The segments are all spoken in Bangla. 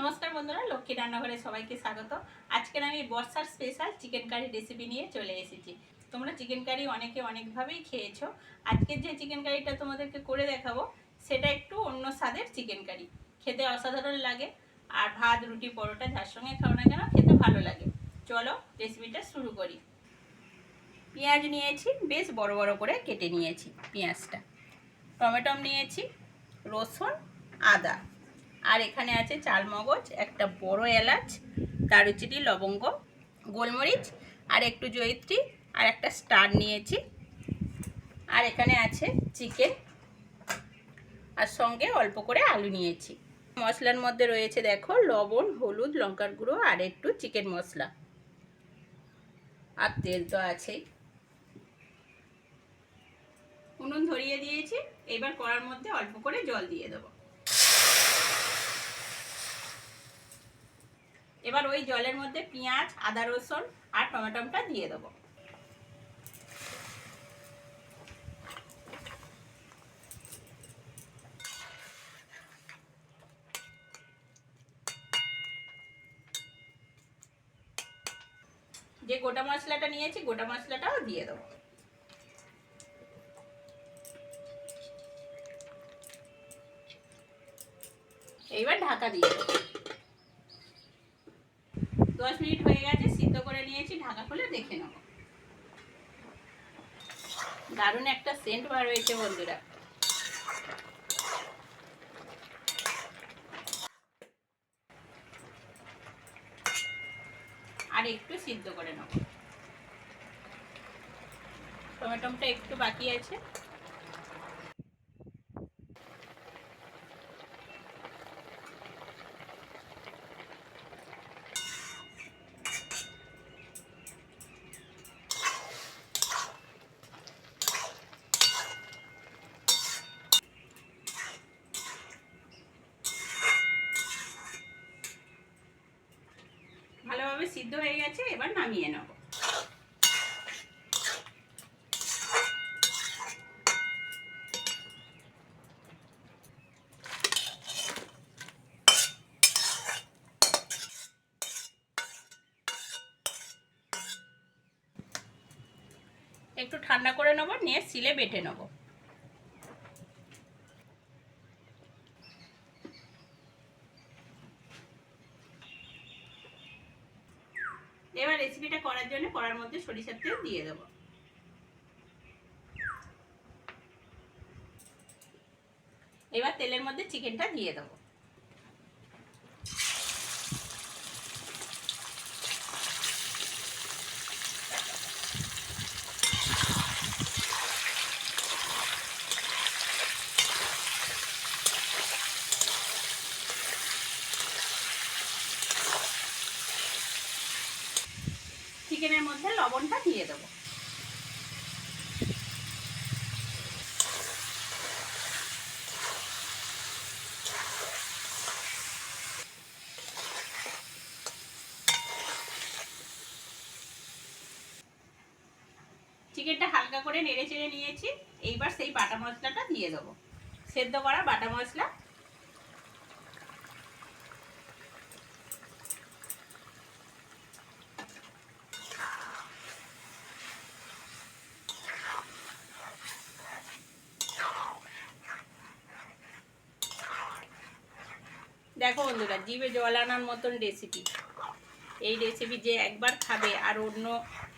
নমস্কার বন্ধুরা, লক্ষ্মী রান্নাঘরে সবাইকে স্বাগত। আজকের আমি বর্ষার স্পেশাল চিকেন কারি রেসিপি নিয়ে চলে এসেছি। তোমরা চিকেন কারি অনেকে অনেকভাবেই খেয়েছো। আজকের যে চিকেন কারিটা তোমাদেরকে করে দেখাবো, সেটা একটু অন্য স্বাদের চিকেন কারি খেতে অসাধারণ লাগে, আর ভাত, রুটি, পরোটা যার সঙ্গে খাও না কেন, খেতে ভালো লাগে। চলো রেসিপিটা শুরু করি। পেঁয়াজ নিয়েছি, বেশ বড় বড় করে কেটে নিয়েছি পেঁয়াজটা। টমেটম নিয়েছি, রসুন, আদা। আর এখানে আছে চালমগজ, একটা বড় এলাচ, দারুচিনি, লবঙ্গ, গোলমরিচ, আর একটু জয়িত্রী, আর একটা স্টার নিয়েছি। আর এখানে আছে চিকেন, আর সঙ্গে অল্প করে আলু নিয়েছি। মশলার মধ্যে রয়েছে দেখো লবণ, হলুদ, লঙ্কার গুঁড়ো, আর একটু চিকেন মশলা। আর তেল তো আছেই। উনুন ধরিয়ে দিয়েছি, এবার কড়ার মধ্যে অল্প করে জল দিয়ে দেবো। এবার ওই জলের মধ্যে পেঁয়াজ, আদা রসুন আর টমেটোটা দিয়ে দেবো। যে গোটা মশলাটা নিয়েছি, গোটা মশলাটাও দিয়ে দেবো। এইবার ঢাকা দিয়ে দেবো। দশ মিনিট হয়ে গেছে, সিদ্ধ করে নিয়েছি, ঢাকা খুলে দেখে নেব। দারুণ একটা সেন্ট বার হয়েছে বন্ধুরা। আর একটু সিদ্ধ করে নেব। টমেটোটা একটু বাকি আছে। সিদ্ধ হয়ে গেছে এবার নামিয়ে নেব। একটু ঠান্ডা করে নেব নিয়ে সিলে বেটে নেব। এবার রেসিপিটা করার জন্য কড়ার মধ্যে সরিষার তেল দিয়ে দেবো। এবার তেলের মধ্যে চিকেনটা দিয়ে দেবো। চিকেনের মধ্যে লবণটা দিয়ে দেবো। চিকেনটা হালকা করে নেড়ে চেড়ে নিয়েছি। এইবার সেই বাটা মশলাটা দিয়ে দেবো। সেদ্ধ করা বাটা মশলা দেখো বন্ধুরা, জিভে জল আনার মতন রেসিপি এই রেসিপি যে একবার খাবে আর অন্য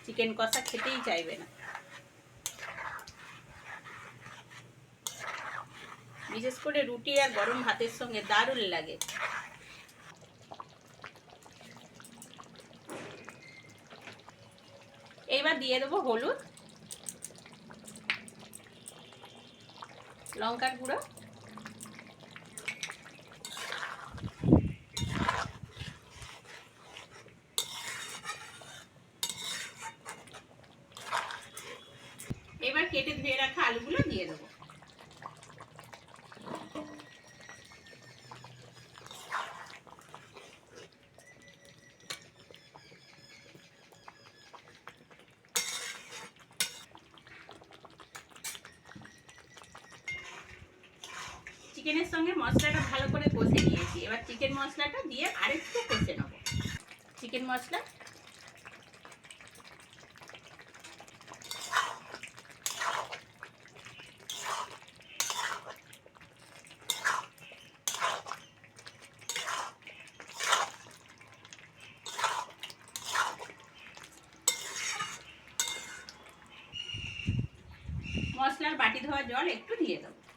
চিকেন কষা খেতেই চাইবে না। বিশেষ করে রুটি আর গরম ভাতের সঙ্গে দারুণ লাগে। এইবার দিয়ে দেবো হলুদ, লঙ্কার গুঁড়ো এবার কেটে ধুয়ে রাখা আলুগুলো দিয়ে দেবো। চিকেনের সঙ্গে মশলাটা ভালো করে কষে নিয়েছি। এবার চিকেন মশলাটা দিয়ে মশলা মশলার বাটি ধোয়া জল একটু দিয়ে দেবো।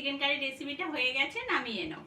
চিকেন কারি রেসিপিটা হয়ে গেছে নামিয়ে নেব।